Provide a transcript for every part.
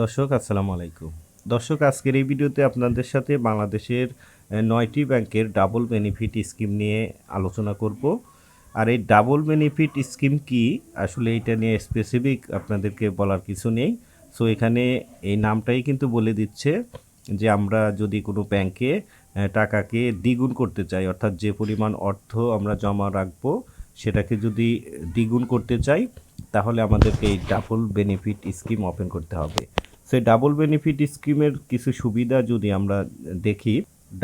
দর্শক, আসসালামু আলাইকুম। দর্শক, আজকের এই ভিডিওতে আপনাদের সাথে বাংলাদেশের নয়টি ব্যাংকের ডাবল বেনিফিট স্কিম নিয়ে আলোচনা করব। আর এই ডাবল বেনিফিট স্কিম কি? আসলে এটা নিয়ে স্পেসিফিক আপনাদেরকে বলার কিছু নেই। সো এখানে এই নামটাই কিন্তু বলে দিচ্ছে যে আমরা যদি কোনো ব্যাংকে টাকাকে দ্বিগুণ করতে চাই, অর্থাৎ যে পরিমাণ অর্থ আমরা জমা রাখব, সেটাকে যদি দ্বিগুণ করতে চাই তাহলে আমাদেরকে এই ডাবল বেনিফিট স্কিম ওপেন করতে হবে। সেই ডাবল বেনিফিট স্কিমের কিছু সুবিধা যদি আমরা দেখি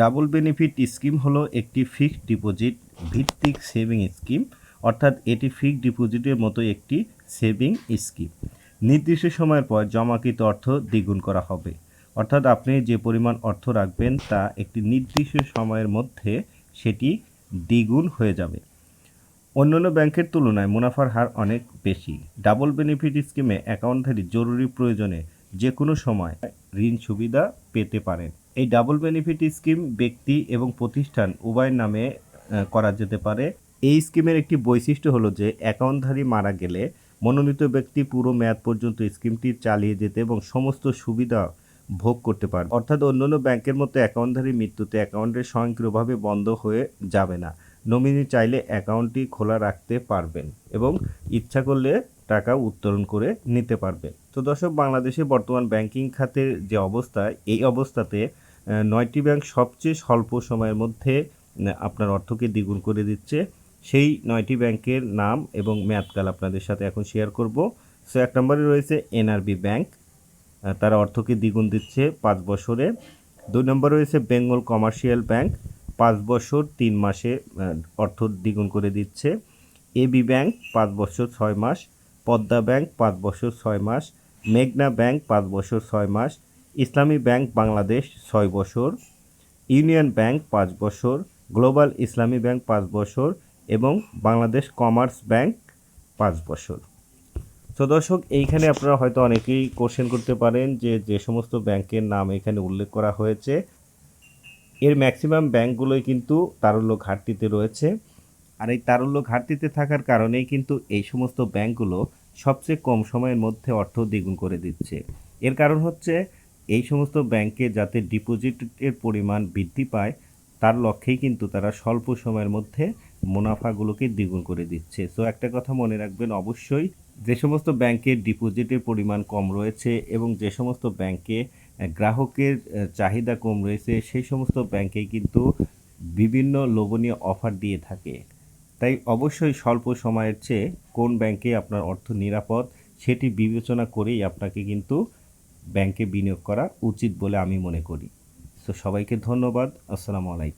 ডাবল বেনিফিট স্কিম হলো একটি ফিক্সড ডিপোজিট ভিত্তিক সেভিং স্কিম অর্থাৎ এটি ফিক্সড ডিপোজিটের মতো একটি সেভিং স্কিম নির্দিষ্ট সময়ের পর জমাকৃত অর্থ দ্বিগুণ করা হবে। অর্থাৎ আপনি যে পরিমাণ অর্থ রাখবেন তা একটি নির্দিষ্ট সময়ের মধ্যে সেটি দ্বিগুণ হয়ে যাবে। অন্যান্য ব্যাংকের তুলনায় মুনাফার হার অনেক বেশি। ডাবল বেনিফিট স্কিমে অ্যাকাউন্টধারী জরুরি প্রয়োজনে যে কোনো সময় ঋণ সুবিধা পেতে পারেন। এই ডাবল বেনিফিট স্কিম ব্যক্তি এবং প্রতিষ্ঠান উভয়ের নামে করা যেতে পারে। এই স্কিমের একটি বৈশিষ্ট্য হলো যে, অ্যাকাউন্টধারী মারা গেলে মনোনীত ব্যক্তি পুরো মেয়াদ পর্যন্ত স্কিমটি চালিয়ে যেতে এবং সমস্ত সুবিধা ভোগ করতে পারবে অর্থাৎ অন্যান্য ব্যাংকের মতো অ্যাকাউন্টধারী মৃত্যুতে অ্যাকাউন্টের স্বয়ংক্রিয়ভাবে বন্ধ হয়ে যাবে না। নমিনি চাইলে অ্যাকাউন্টটি খোলা রাখতে পারবেন এবং ইচ্ছা করলে টাকা উত্তোলন করে নিতে পারবেন। তো দর্শক, বাংলাদেশে বর্তমান ব্যাংকিং খাতের যে অবস্থা, এই অবস্থাতে নয়টি ব্যাংক সবচেয়ে স্বল্প সময়ের মধ্যে আপনার অর্থকে দ্বিগুণ করে দিচ্ছে। সেই নয়টি ব্যাংকের নাম এবং মেয়াদকাল আপনাদের সাথে এখন শেয়ার করব। সো এক নম্বরে রয়েছে এনআরবি ব্যাংক। তারা অর্থকে দ্বিগুণ দিচ্ছে পাঁচ বছরে। দুই নম্বর রয়েছে বেঙ্গল কমার্শিয়াল ব্যাংক। পাঁচ বছর তিন মাসে অর্থ দ্বিগুণ করে দিচ্ছে। এবি ব্যাংক পাঁচ বছর ছয় মাস, পদ্মা ব্যাংক পাঁচ বছর ছয় মাস, মেঘনা ব্যাংক পাঁচ বছর ছয় মাস, ইসলামী ব্যাংক বাংলাদেশ ছয় বছর, ইউনিয়ন ব্যাংক পাঁচ বছর, গ্লোবাল ইসলামী ব্যাংক পাঁচ বছর এবং বাংলাদেশ কমার্স ব্যাংক পাঁচ বছর। তো দর্শক, এইখানে আপনারা হয়তো অনেকেই কোশ্চেন করতে পারেন যে যে সমস্ত ব্যাংকের নাম এখানে উল্লেখ করা হয়েছে এর ম্যাক্সিমাম ব্যাংকগুলোই কিন্তু তারল্য ঘাটতিতে রয়েছে। আর এই তারল্য ঘাটতিতে থাকার কারণেই কিন্তু এই সমস্ত ব্যাংকগুলো সবচেয়ে কম সময়ের মধ্যে অর্থ দ্বিগুণ করে দিচ্ছে। এর কারণ হচ্ছে এই সমস্ত ব্যাংকে যাতে ডিপোজিটের পরিমাণ বৃদ্ধি পায়, তার লক্ষ্যেই কিন্তু তারা স্বল্প সময়ের মধ্যে মুনাফাগুলোকে দ্বিগুণ করে দিচ্ছে। সো একটা কথা মনে রাখবেন, অবশ্যই যে সমস্ত ব্যাংকের ডিপোজিটের পরিমাণ কম রয়েছে এবং যে সমস্ত ব্যাংকে গ্রাহকের চাহিদা কম রয়েছে, সেই সমস্ত ব্যাংকেই কিন্তু বিভিন্ন লোভনীয় অফার দিয়ে থাকে। তাই অবশ্যই স্বল্প সময়ের চেয়ে কোন ব্যাংকে আপনার অর্থ নিরাপদ সেটি বিবেচনা করেই আপনাকে কিন্তু ব্যাংকে বিনিয়োগ করা উচিত বলে আমি মনে করি। তো সবাইকে ধন্যবাদ। আসসালামু আলাইকুম।